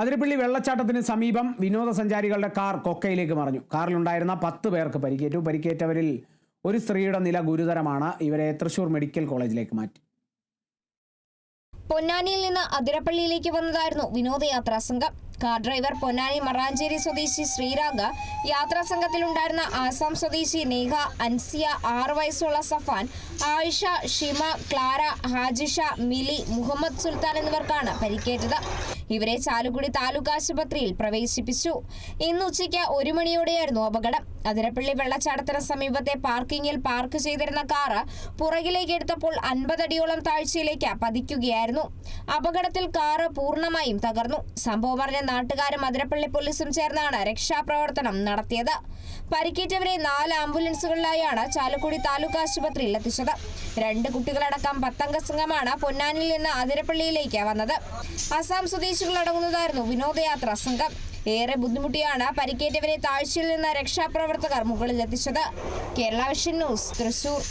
അതിരപ്പള്ളി വെള്ളച്ചാട്ടത്തിന് സമീപം വിനോദസഞ്ചാരികളുടെ കാർ കൊക്കയിലേക്ക് മറിഞ്ഞു. കാറിലുണ്ടായിരുന്ന പത്ത് പേർക്ക് പരിക്കേറ്റു. പരിക്കേറ്റവരിൽ ഒരു സ്ത്രീയുടെ നില ഗുരുതരമാണ്. ഇവരെ തൃശൂർ മെഡിക്കൽ കോളേജിലേക്ക് മാറ്റി. പൊന്നാനിയിൽ നിന്ന് അതിരപ്പള്ളിയിലേക്ക് വന്നതായിരുന്നു വിനോദയാത്രാ സംഘം. കാർ ഡ്രൈവർ പൊന്നാനി മറാഞ്ചേരി സ്വദേശി ശ്രീരാഗ യാത്രാ സംഘത്തിലുണ്ടായിരുന്ന ആസാം സ്വദേശി നേഹ അൻസിയ ആറ് വയസ്സുള്ള സഫാൻ ആയിഷ ഷിമ ക്ലാര ഹാജിഷ മിലി മുഹമ്മദ് സുൽത്താൻ എന്നിവർക്കാണ് പരിക്കേറ്റത്. ഇവരെ ചാലുകുടി താലൂക്ക് ആശുപത്രിയിൽ പ്രവേശിപ്പിച്ചു. ഇന്ന് ഉച്ചയ്ക്ക് ഒരു മണിയോടെയായിരുന്നു അപകടം. അതിരപ്പള്ളി വെള്ളച്ചാട്ടത്തിന് സമീപത്തെ പാർക്കിങ്ങിൽ പാർക്ക് ചെയ്തിരുന്ന കാറ് പുറകിലേക്ക് എടുത്തപ്പോൾ അൻപതടിയോളം താഴ്ചയിലേക്ക് പതിക്കുകയായിരുന്നു. അപകടത്തിൽ കാറ് പൂർണമായും തകർന്നു. സംഭവം അറിഞ്ഞ നാട്ടുകാരും അതിരപ്പള്ളി പോലീസും ചേർന്നാണ് രക്ഷാപ്രവർത്തനം നടത്തിയത്. പരിക്കേറ്റവരെ നാല് ആംബുലൻസുകളിലായാണ് ചാലക്കുടി താലൂക്ക് ആശുപത്രിയിൽ എത്തിച്ചത്. രണ്ട് കുട്ടികളടക്കം പത്തംഗ സംഘമാണ് പൊന്നാനിൽ നിന്ന് അതിരപ്പള്ളിയിലേക്ക് വന്നത്. അസാം സ്വദേശികളടങ്ങുന്നതായിരുന്നു വിനോദയാത്രാ സംഘം. ഏറെ ബുദ്ധിമുട്ടിയാണ് പരിക്കേറ്റവരെ താഴ്ചയിൽ നിന്ന് രക്ഷാപ്രവർത്തകർ മുകളിലെത്തിച്ചത്. Kerala vision news Thrissur.